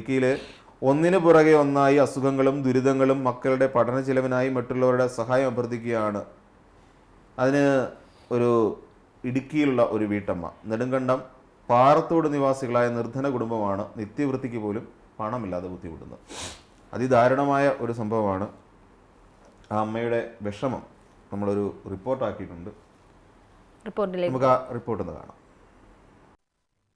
ഇടുക്കിയിൽ ഒന്നിനു പുറകെ ഒന്നായി അസുഖങ്ങളും ദുരിതങ്ങളും മക്കളുടെ പഠന ചിലവിനായി മറ്റുള്ളവരുടെ സഹായം അഭ്യർത്ഥിക്കുകയാണ്. അതിന് ഒരു ഇടുക്കിയിലുള്ള ഒരു വീട്ടമ്മ. നെടുങ്കണ്ടം പാറത്തോട് നിവാസികളായ നിർധന കുടുംബമാണ് നിത്യവൃത്തിക്ക് പോലും പണമില്ലാതെ ബുദ്ധിമുട്ടുന്നത്. അതിദാരുണമായ ഒരു സംഭവമാണ്. ആ അമ്മയുടെ വിഷമം നമ്മളൊരു റിപ്പോർട്ടാക്കിയിട്ടുണ്ട്. നമുക്ക് ആ റിപ്പോർട്ട് ഒന്ന് കാണാം.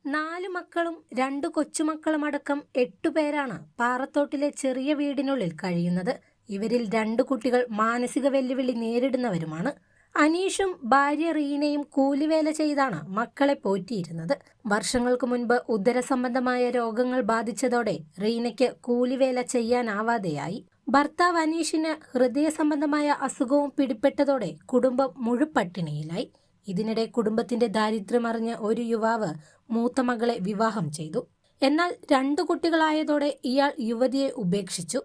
നാല് മക്കളും രണ്ടു കൊച്ചുമക്കളുമടക്കം എട്ടുപേരാണ് പാറത്തോട്ടിലെ ചെറിയ വീടിനുള്ളിൽ കഴിയുന്നത്. ഇവരിൽ രണ്ടു കുട്ടികൾ മാനസിക വെല്ലുവിളി നേരിടുന്നവരുമാണ്. അനീഷും ഭാര്യ റീനയും കൂലിവേല ചെയ്താണ് മക്കളെ പോറ്റിയിരുന്നത്. വർഷങ്ങൾക്ക് മുൻപ് ഉദരസംബന്ധമായ രോഗങ്ങൾ ബാധിച്ചതോടെ റീനയ്ക്ക് കൂലിവേല ചെയ്യാനാവാതെയായി. ഭർത്താവ് അനീഷിന് ഹൃദയ സംബന്ധമായ അസുഖവും പിടിപ്പെട്ടതോടെ കുടുംബം മുഴുപട്ടിണിയിലായി ഇതിനിടെ കുടുംബത്തിന്റെ ദാരിദ്ര്യമറിഞ്ഞ ഒരു യുവാവ് മൂത്ത മകളെ വിവാഹം ചെയ്തു. എന്നാൽ രണ്ടു കുട്ടികളായതോടെ ഇയാൾ യുവതിയെ ഉപേക്ഷിച്ചു.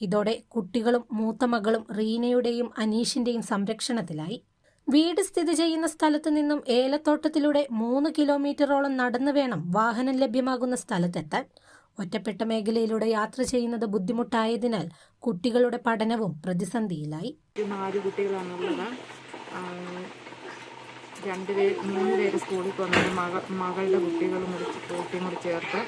ഇതോടെ കുട്ടികളും മൂത്ത മകളും റീനയുടെയും അനീഷിന്റെയും സംരക്ഷണത്തിലായി. വീട് സ്ഥിതി ചെയ്യുന്ന സ്ഥലത്തു നിന്നും ഏലത്തോട്ടത്തിലൂടെ മൂന്ന് കിലോമീറ്ററോളം നടന്നു വേണം വാഹനം ലഭ്യമാകുന്ന സ്ഥലത്തെത്താൻ. ഒറ്റപ്പെട്ട മേഖലയിലൂടെ യാത്ര ചെയ്യുന്നത് ബുദ്ധിമുട്ടായതിനാൽ കുട്ടികളുടെ പഠനവും പ്രതിസന്ധിയിലായി. രണ്ട് പേര് മൂന്ന് പേര് സ്കൂളിൽ പോകുന്നത് മക മകളുടെ കുട്ടികളും കൂടി കുട്ടിയും കൂടി ചേർത്ത്.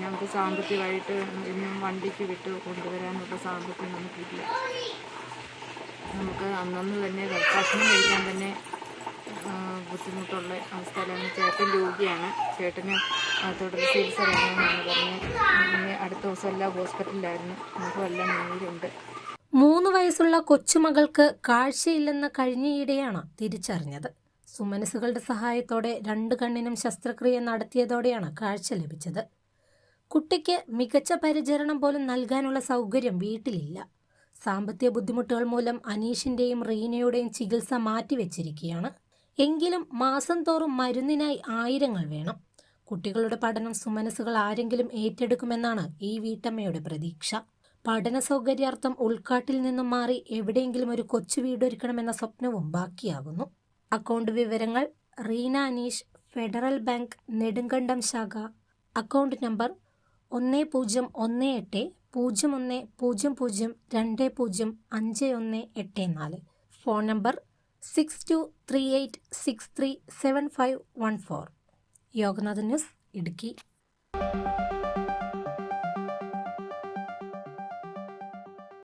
ഞങ്ങൾക്ക് സാമ്പത്തികമായിട്ട് ഇന്നും വണ്ടിക്ക് വിട്ട് കൊണ്ടുവരാനുള്ള സാമ്പത്തികം നമുക്കില്ല. നമുക്ക് അന്നന്ന് തന്നെ ഭക്ഷണം കഴിക്കാൻ തന്നെ ബുദ്ധിമുട്ടുള്ള അവസ്ഥയിലാണ്. ചേട്ടൻ രോഗിയാണ്. ചേട്ടന് തുടർ ചികിത്സ വേണമെന്നാണ് പറഞ്ഞ് അടുത്ത ദിവസം എല്ലാം ഹോസ്പിറ്റലിലായിരുന്നു. മുഖമെല്ലാം നീരുണ്ട്. മൂന്ന് വയസ്സുള്ള കൊച്ചുമകൾക്ക് കാഴ്ചയില്ലെന്ന കഴിഞ്ഞയിടെയാണ് തിരിച്ചറിഞ്ഞത്. സുമനസുകളുടെ സഹായത്തോടെ രണ്ട് കണ്ണിനും ശസ്ത്രക്രിയ നടത്തിയതോടെയാണ് കാഴ്ച ലഭിച്ചത്. കുട്ടിക്ക് മികച്ച പരിചരണം പോലും നൽകാനുള്ള സൗകര്യം വീട്ടിലില്ല. സാമ്പത്തിക ബുദ്ധിമുട്ടുകൾ മൂലം അനീഷിന്റെയും റീനയുടെയും ചികിത്സ മാറ്റിവെച്ചിരിക്കുകയാണ്. എങ്കിലും മാസം തോറും മരുന്നിനായി ആയിരങ്ങൾ വേണം. കുട്ടികളുടെ പഠനം സുമനസുകൾ ആരെങ്കിലും ഏറ്റെടുക്കുമെന്നാണ് ഈ വീട്ടമ്മയുടെ പ്രതീക്ഷ. പഠന സൗകര്യാർത്ഥം ഉൾക്കാട്ടിൽ നിന്നും മാറി എവിടെയെങ്കിലും ഒരു കൊച്ചു വീടൊരുക്കണമെന്ന സ്വപ്നവും ബാക്കിയാകുന്നു. അക്കൗണ്ട് വിവരങ്ങൾ റീന അനീഷ് ഫെഡറൽ ബാങ്ക് നെടുങ്കണ്ടം ശാഖ. അക്കൗണ്ട് നമ്പർ ഒന്ന് പൂജ്യം ഒന്ന് എട്ട് പൂജ്യം ഒന്ന് പൂജ്യം പൂജ്യം രണ്ട് പൂജ്യം അഞ്ച് ഒന്ന് എട്ട് നാല്. Phone number six two three eight six three seven five one four. Yoganath news Idukki.